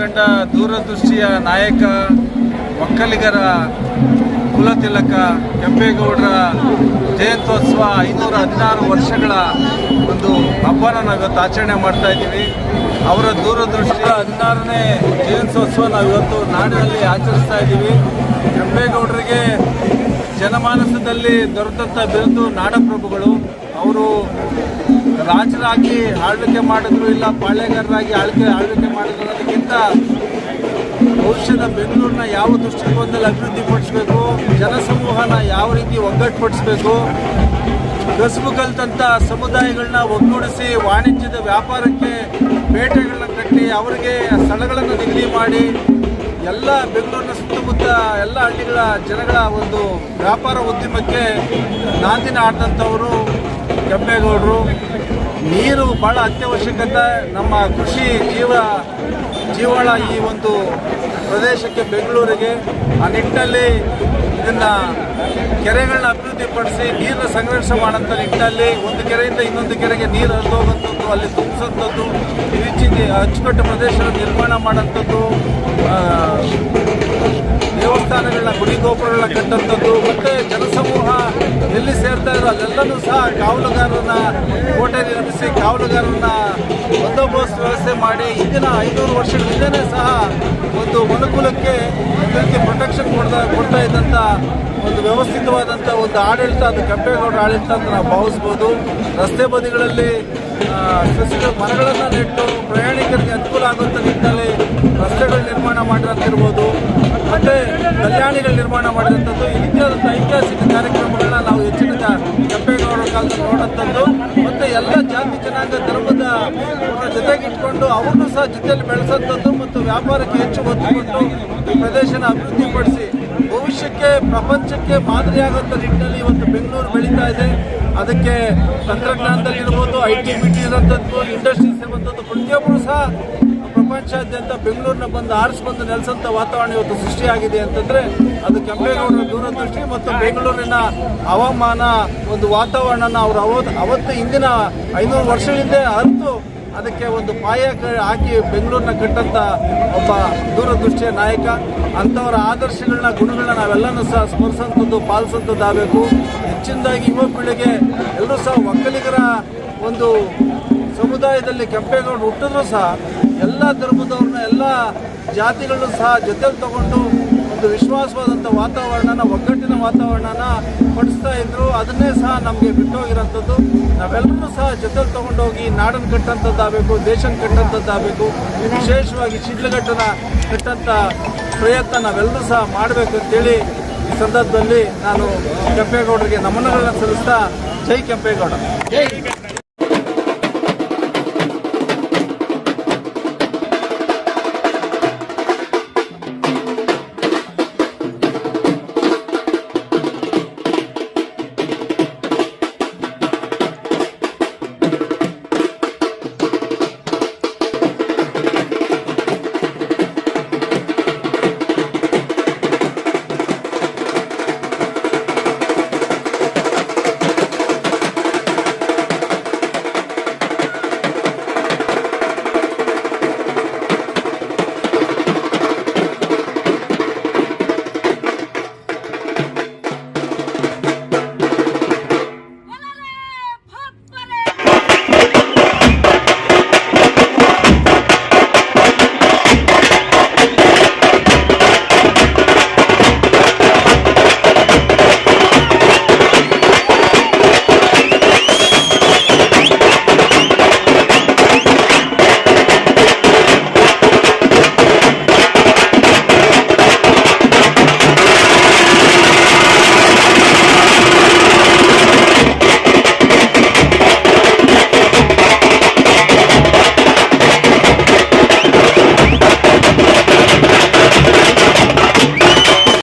ಕಂಡ ದೂರದೃಷ್ಟಿಯ ನಾಯಕ, ಒಕ್ಕಲಿಗರ ಕುಲತಿಲಕ ಕೆಂಪೇಗೌಡರ ಜಯಂತ್ಯೋತ್ಸವ ಐನೂರ ಹದಿನಾರು ವರ್ಷಗಳ ಒಂದು ಹಬ್ಬನ ನಾವು ಇವತ್ತು ಆಚರಣೆ ಮಾಡ್ತಾ ಇದ್ದೀವಿ. ಅವರ ದೂರದೃಷ್ಟಿಯ ಹದಿನಾರನೇ ಜಯಂತ್ಯೋತ್ಸವ ನಾವು ಇವತ್ತು ನಾಡಿನಲ್ಲಿ ಆಚರಿಸ್ತಾ ಇದ್ದೀವಿ. ಕೆಂಪೇಗೌಡರಿಗೆ ಜನಮಾನಸದಲ್ಲಿ ದೊರೆತಂಥ ಬಿರುದು ನಾಡಪ್ರಭುಗಳು. ಅವರು ರಾಜರಾಗಿ ಆಳ್ವಿಕೆ ಮಾಡಿದ್ರು ಇಲ್ಲ ಪಾಳ್ಯಗಾರರಾಗಿ ಆಳ್ಕೆ ಆಳ್ವಿಕೆ ಮಾಡಿದ್ರು ಅನ್ನೋದಕ್ಕಿಂತ ಭವಿಷ್ಯದ ಬೆಂಗಳೂರನ್ನ ಯಾವ ದೃಷ್ಟಿಕೋನದಲ್ಲಿ ಅಭಿವೃದ್ಧಿಪಡಿಸಬೇಕು ಜನಸಮೂಹನ ಯಾವ ರೀತಿ ಒಗ್ಗಟ್ಟುಪಡಿಸಬೇಕು ಕಸುಬು ಕಲಿತಂಥ ಸಮುದಾಯಗಳನ್ನ ಒಗ್ಗೂಡಿಸಿ ವಾಣಿಜ್ಯದ ವ್ಯಾಪಾರಕ್ಕೆ ಪೇಟೆಗಳನ್ನ ಕಟ್ಟಿ ಅವರಿಗೆ ಸ್ಥಳಗಳನ್ನು ನಿಗದಿ ಮಾಡಿ ಎಲ್ಲ ಬೆಂಗಳೂರಿನ ಸುತ್ತಮುತ್ತ ಎಲ್ಲ ಹಳ್ಳಿಗಳ ಜನಗಳ ಒಂದು ವ್ಯಾಪಾರ ಉದ್ಯಮಕ್ಕೆ ನಾಂದಿನ ಆಡಿದಂಥವರು ಕೆಂಪೇಗೌಡರು ನೀರು ಭಾಳ ಅತ್ಯವಶ್ಯಕತೆ. ನಮ್ಮ ಕೃಷಿ ಜೀವ, ಜೀವಳ ಈ ಒಂದು ಪ್ರದೇಶಕ್ಕೆ ಬೆಂಗಳೂರಿಗೆ ಆ ನಿಟ್ಟಲ್ಲಿ ಇದನ್ನು ಕೆರೆಗಳನ್ನ ಅಭಿವೃದ್ಧಿಪಡಿಸಿ ನೀರನ್ನ ಸಂಘರ್ಷ ಮಾಡೋಂಥ ನಿಟ್ಟಲ್ಲಿ ಒಂದು ಕೆರೆಯಿಂದ ಇನ್ನೊಂದು ಕೆರೆಗೆ ನೀರು ಹರಿದು ಅಲ್ಲಿ ತುಂಬಿಸೋಂಥದ್ದು ರೀತಿ ಅಚ್ಚುಕಟ್ಟು ಪ್ರದೇಶ ನಿರ್ಮಾಣ ಮಾಡೋಂಥದ್ದು ದೇವಸ್ಥಾನಗಳನ್ನ ಗುಡಿ ಗೋಪುರಗಳನ್ನ ಕಟ್ಟಂಥದ್ದು ಮತ್ತು ಎಲ್ಲಿ ಸೇರ್ತಾ ಇರೋ ಅದೆಲ್ಲನೂ ಸಹ ಕಾವಲುಗಾರರನ್ನ ಕೋಟೆ ನಿರ್ಮಿಸಿ ಕಾವಲುಗಾರರನ್ನ ಬಂದೋಬಸ್ತ್ ವ್ಯವಸ್ಥೆ ಮಾಡಿ ಈಗಿನ ಐನೂರು ವರ್ಷಗಳಿಂದನೇ ಸಹ ಒಂದು ಮನುಕುಲಕ್ಕೆ ಇದಕ್ಕೆ ಪ್ರೊಟೆಕ್ಷನ್ ಕೊಡ್ತಾ ಕೊಡ್ತಾ ಇದ್ದಂಥ ಒಂದು ವ್ಯವಸ್ಥಿತವಾದಂಥ ಒಂದು ಆಡಳಿತ, ಅದು ಕೆಂಪೇಗೌಡರ ಆಡಳಿತ ಅಂತ ನಾವು ಭಾವಿಸ್ಬೋದು. ರಸ್ತೆ ಬದಿಗಳಲ್ಲಿ ಸಸಿಗಳ ಮರಗಳನ್ನು ನೆಟ್ಟು ಪ್ರಯಾಣಿಕರಿಗೆ ಅನುಕೂಲ ಆಗುವಂಥ ನಿಟ್ಟಿನಲ್ಲಿ ರಸ್ತೆಗಳು ನಿರ್ಮಾಣ ಮಾಡಿರಂತಿರ್ಬೋದು ಮತ್ತು ಕಲ್ಯಾಣಿಗಳು ನಿರ್ಮಾಣ ಮಾಡಿದಂಥದ್ದು, ಈ ರೀತಿಯಾದಂಥ ಐತಿಹಾಸಿಕ ಕಾರ್ಯಕ್ರಮಗಳನ್ನ ನಾವು ಹೆಚ್ಚಿನ ಕೆಂಪೇಗೌಡರ ಕಾಲದಲ್ಲಿ ನೋಡೋಂಥದ್ದು ಮತ್ತು ಎಲ್ಲ ಜಾತಿ, ಜನಾಂಗ, ಧರ್ಮದ ಜೊತೆಗಿಟ್ಕೊಂಡು ಅವ್ರನ್ನೂ ಸಹ ಜೊತೆಯಲ್ಲಿ ಬೆಳೆಸೋಂಥದ್ದು ಮತ್ತು ವ್ಯಾಪಾರಕ್ಕೆ ಹೆಚ್ಚು ಒತ್ತು ಕೊಟ್ಟು ಪ್ರದೇಶನ ಅಭಿವೃದ್ಧಿಪಡಿಸಿ ಭವಿಷ್ಯಕ್ಕೆ, ಪ್ರಪಂಚಕ್ಕೆ ಮಾದರಿಯಾಗುವಂಥ ನಿಟ್ಟಿನಲ್ಲಿ ಇವತ್ತು ಬೆಂಗಳೂರು ಬೆಳೀತಾ ಇದೆ. ಅದಕ್ಕೆ ತಂತ್ರಜ್ಞಾನದಲ್ಲಿರ್ಬೋದು, ಐ ಟಿ, ಬಿ ಟಿ ಇರೋಂಥದ್ದು ಇಂಡಸ್ಟ್ರೀಸ್ ಇರುವಂಥದ್ದು, ಪ್ರತಿಯೊಬ್ಬರು ಸಹ ಪ್ರಪಂಚಾದ್ಯಂತ ಬೆಂಗಳೂರಿನ ಬಂದು ಆರಿಸ್ಕೊಂಡು ನೆಲೆಸಂತ ವಾತಾವರಣ ಇವತ್ತು ಸೃಷ್ಟಿಯಾಗಿದೆ ಅಂತಂದ್ರೆ ಅದು ಕೆಂಪೇಗೌಡರ ದೂರದೃಷ್ಟಿ ಮತ್ತು ಬೆಂಗಳೂರಿನ ಹವಾಮಾನ ಒಂದು ವಾತಾವರಣನ ಅವರು ಅವತ್ತು ಅವತ್ತು ಹಿಂದಿನ ಐನೂರು ವರ್ಷಗಳಿಂದ ಅರಿತು ಅದಕ್ಕೆ ಒಂದು ಪಾಯ ಹಾಕಿ ಬೆಂಗಳೂರನ್ನ ಕಟ್ಟಂತ ಒಬ್ಬ ದೂರದೃಷ್ಟಿಯ ನಾಯಕ, ಅಂಥವರ ಆದರ್ಶಗಳನ್ನ, ಗುಣಗಳನ್ನ ನಾವೆಲ್ಲನೂ ಸಹ ಸ್ಮರಿಸುವಂಥದ್ದು ಪಾಲಿಸೋಂಥದ್ದು ಆಗಬೇಕು. ಹೆಚ್ಚಿನದಾಗಿ ಯುವ ಪೀಳಿಗೆ ಎಲ್ಲರೂ ಸಹ ಒಕ್ಕಲಿಗರ ಒಂದು ಸಮುದಾಯದಲ್ಲಿ ಕೆಂಪೇಗೌಡರು ಹುಟ್ಟಿದ್ರು ಸಹ ಎಲ್ಲ ಧರ್ಮದವ್ರನ್ನ, ಎಲ್ಲ ಜಾತಿಗಳನ್ನು ಸಹ ಜೊತೆಲಿ ತಗೊಂಡು ಒಂದು ವಿಶ್ವಾಸವಾದಂಥ ವಾತಾವರಣನ, ಒಗ್ಗಟ್ಟಿನ ವಾತಾವರಣನ ಪಡಿಸ್ತಾ ಇದ್ರು. ಅದನ್ನೇ ಸಹ ನಮಗೆ ಬಿಟ್ಟೋಗಿರೋಂಥದ್ದು. ನಾವೆಲ್ಲರೂ ಸಹ ಜೊತೆಲಿ ತಗೊಂಡೋಗಿ ನಾಡನ್ನು ಕಟ್ಟಂಥದ್ದಾಗಬೇಕು, ದೇಶನ ಕಟ್ಟಂಥದ್ದಾಗಬೇಕು, ವಿಶೇಷವಾಗಿ ಶಿಡ್ಲಘಟ್ಟನ ಕಟ್ಟಂಥ ಪ್ರಯತ್ನ ನಾವೆಲ್ಲರೂ ಸಹ ಮಾಡಬೇಕು ಅಂತೇಳಿ ಈ ಸಂದರ್ಭದಲ್ಲಿ ನಾನು ಕೆಂಪೇಗೌಡರಿಗೆ ನಮನಗಳನ್ನು ಸಲ್ಲಿಸ್ತಾ ಜೈ ಕೆಂಪೇಗೌಡ.